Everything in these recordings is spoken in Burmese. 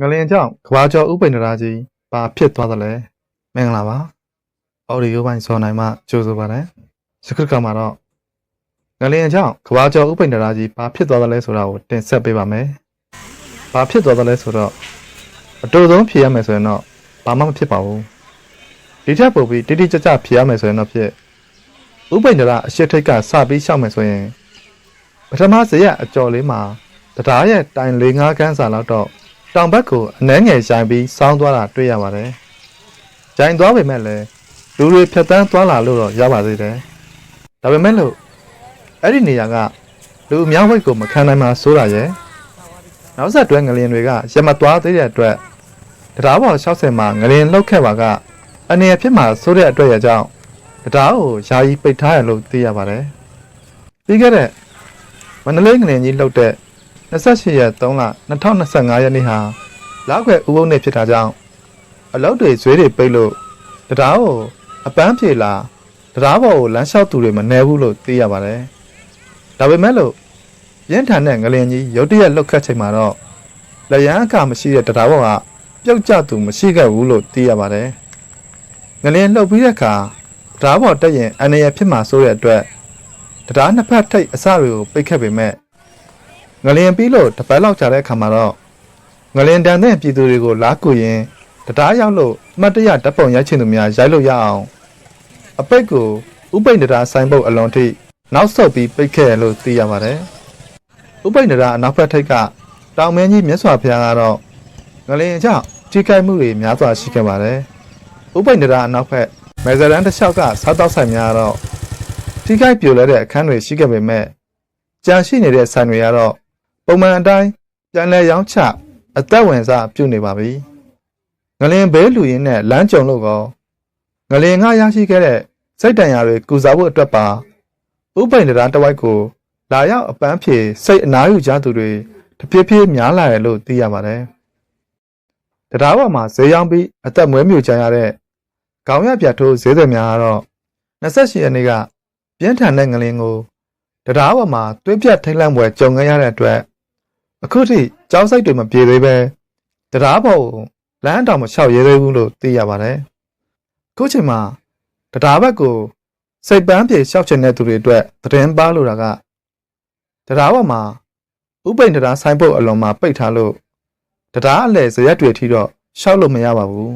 ငလင်ကြောင့်ကဘာကျော်ဥပိန္ဒရာကြီးဘာဖြစ်သွားသလဲမင်္ဂလာပါအော်ဒီယိုပိုင်းစောနိုင်မှကြိုဆိုပါတယ်စခရကမှာတော့ငလင်ကြောင့်ကဘာကျော်ဥပိန္ဒရာကြီးဘာဖြစ်သွားသလဲဆိုတာကိုတင်ဆက်ပေးပါမယ်ဘာဖြစ်သွားသလဲဆိုတော့အတူဆုံးဖြေရမယ်ဆိုရင်တော့ဘာမှမဖြစ်ပါဘူးဒီထက်ပိုပြီးတိတိကျကျဖြေရမယ်ဆိုရင်တော့ဖြစ်ဥပိန္ဒရာအရှိထိတ်ကစပြီးရှောက်မယ်ဆိုရင်ပထမဇရက်အကျော်လေးမှာတရားရဲ့တိုင်၄၅ခန်းစာလောက်တော့ တောင်ဘက်ကိုအနှဲငယ်ဆိုင်ပြီးစောင်းသွားတာတွေ့ရပါတယ်။ဂျိုင်သွားပေမဲ့လည်းလူတွေဖြတ်တန်းသွားလာလို့တော့ရပါသေးတယ်။ဒါပေမဲ့လို့အဲ့ဒီနေရာကလူအများဝိတ်ကိုမခံနိုင်မှစိုးတာရဲ့။နောက်ဆက်တွဲငလျင်တွေကရမသွားသေးတဲ့အတွက်တရားပေါ်60မှာငလျင်လှုပ်ခဲ့ပါကအနေအဖြစ်မှာစိုးတဲ့အတွက်ရကြောင်းတရားကိုယာယီပိတ်ထားရလို့သိရပါတယ်။ပြီးခဲ့တဲ့မန္တလေးငလျင်ကြီးလှုပ်တဲ့ 28ရက်3လ2025ရက်နေ့ဟာလောက်ွယ်ဥပုံနေ့ဖြစ်တာကြောင့်အလုပ်တွေဇွေးတွေပိတ်လို့တရားကိုအပန်းဖြေလာတရားပေါ်ကိုလမ်းလျှောက်သူတွေမနေဘူးလို့သိရပါတယ်။ဒါပေမဲ့လို့ရင်းထန်တဲ့ငလင်ကြီးရုတ်တရက်လှုပ်ခတ်ချိန်မှာတော့လျံအခမရှိတဲ့တရားပေါ်ကပြုတ်ကျသူမရှိခဲ့ဘူးလို့သိရပါတယ်။ငလင်လှုပ်ပြီးတဲ့အခါတရားပေါ်တက်ရင်အနေရဖြစ်မှာစိုးတဲ့အတွက်တရားနှစ်ဖက်ထိတ်အစတွေကိုပိတ်ခဲ့ပေမဲ့ ငလျင်ပြီးလို့တပတ်လောက်ကြာတဲ့အခါမှာတော့ငလျင်တန်တဲ့ပြည်သူတွေကိုလာကူရင်တရားရောက်လို့အမှတ်တရဓာတ်ပုံရိုက်ချင်သူများရိုက်လို့ရအောင်အပိတ်ကိုဥပိန်တရားဆိုင်ပုတ်အလွန်ထိနောက်ဆုတ်ပြီးပိတ်ခဲ့ရလို့သိရပါတယ်ဥပိန်တရားအနောက်ဘက်ထိပ်ကတောင်မင်းကြီးမြတ်စွာဘုရားကတော့ငလျင်ကြောင့်ထိခိုက်မှုတွေများစွာရှိခဲ့ပါတယ်ဥပိန်တရားအနောက်ဘက်မေဇရန်တစ်လျှောက်ကစားတောက်ဆိုင်များကတော့ထိခိုက်ပြိုလဲတဲ့အခန်းတွေရှိခဲ့ပေမဲ့ကြံရှိနေတဲ့ဆိုင်တွေကတော့ ပုံမှန်အတိုင်းပြန်လဲရောင်းချအသက်ဝင်စားပြုတ်နေပါပြီ။ငလင်ဘဲလူရင်းနဲ့လမ်းကြုံလို့ကောငလင်ငါရရှိခဲ့တဲ့စိတ်တန်ရာတွေကုစားဖို့အတွက်ပါဥပိန်တရားတစ်ဝိုက်ကို လာရောက်အပန်းဖြေစိတ်အနားယူကြသူတွေတဖြည်းဖြည်းများလာတယ်လို့သိရပါတယ်။တရားပေါ်မှာဈေးရောင်းပြီးအသက်မွေးမြူကြရတဲ့ခေါင်းရပြတ်ထိုးဈေးသည်များကတော့28ရက်နေ့ကပြင်းထန်တဲ့ငလင်ကိုတရားပေါ်မှာတွင်းပြတ်ထိတ်လန့်ပွဲကြုံခဲ့ရတဲ့အတွက် အခုထိကြောက်စိတ်တွေမပြေသေးပဲတရားပေါ်ကိုလမ်းတောင်မလျှောက်ရဲသေးဘူးလို့သိရပါတယ်။ခုချိန်မှာတရားဘက်ကိုစိတ်ပန်းပြေလျှောက်ချင်တဲ့သူတွေအတွက်သတင်းပါလို့တာကတရားပေါ်မှာဥပိန်တရားဆိုင်ဖို့အလွန်မှာပိတ်ထားလို့တရားအလဲဇရက်တွေထိတော့ရှောက်လို့မရပါဘူး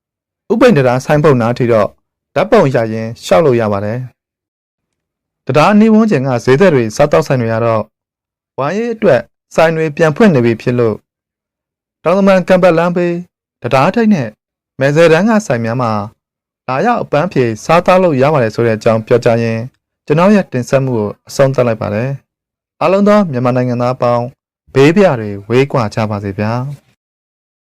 ။ဥပိန်တရားဆိုင်ဖို့နားထိတော့ဓာတ်ပုံရရင်ရှောက်လို့ရပါတယ်။တရားနေဝန်းကျင်ကဈေးသက်တွေစားတောက်ဆိုင်တွေကတော့ဝိုင်းရေးအတွက် ဆိုင်တွေပြန်ဖွင့်နေပြီဖြစ်လို့တောင်သမန်ကံပတ်လမ်းပေးတရားထိတ်နဲ့မဲဆယ်တန်းကဆိုင်များမှာလာရောက်အပန်းဖြေစားသားလို့ရပါတယ်ဆိုတဲ့အကြောင်းပြောကြရင်ကျွန်တော်ရဲ့တင်ဆက်မှုကိုအဆုံးသတ်လိုက်ပါတယ်အားလုံးသောမြန်မာနိုင်ငံသားအပေါင်းဘေးပြတွေဝေးကွာကြပါစေဗျာ